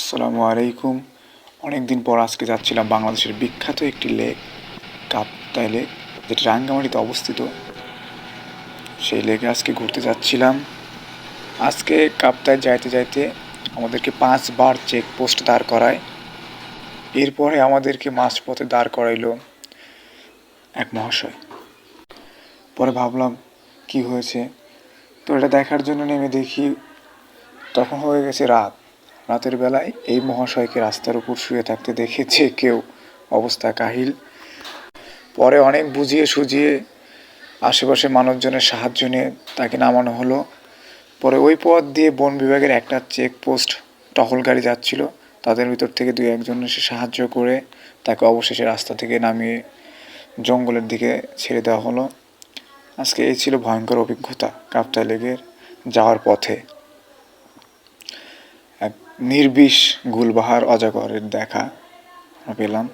আসসালামু আলাইকুম। অনেক দিন পর আজকে যাচ্ছিলাম বাংলাদেশের বিখ্যাত একটি লেক, কাপ্তাই লেক, যেটি রাঙ্গামাটিতে অবস্থিত। সেই লেকে আজকে ঘুরতে যাচ্ছিলাম। আজকে কাপ্তায় যাইতে যাইতে আমাদেরকে পাঁচবার চেকপোস্ট দাঁড় করায়। এরপরে আমাদেরকে মাঝপথে দাঁড় করাইলো এক মহাশয়। পরে ভাবলাম, কি হয়েছে? তো এটা দেখার জন্য নেমে দেখি, তখন হয়ে গেছে রাত। রাতের বেলায় এই মহাশয়কে রাস্তার উপর শুয়ে থাকতে দেখেছে কেউ অবস্থা কাহিল। পরে অনেক বুঝিয়ে সুঝিয়ে আশেপাশে মানুষজনের সাহায্য নিয়ে তাকে নামানো হলো। পরে ওই পথ দিয়ে বন বিভাগের একটা চেকপোস্ট টহল গাড়ি যাচ্ছিল। তাদের ভিতর থেকে দুই একজন এসে সাহায্য করে তাকে অবশেষে রাস্তা থেকে নামিয়ে জঙ্গলের দিকে ছেড়ে দেওয়া হলো। আজকে এই ছিল ভয়ঙ্কর অভিজ্ঞতা, কাপ্তাই লেগের যাওয়ার পথে। এক নির্বিষ গুলবাহার অজাগরের দেখা পেলাম।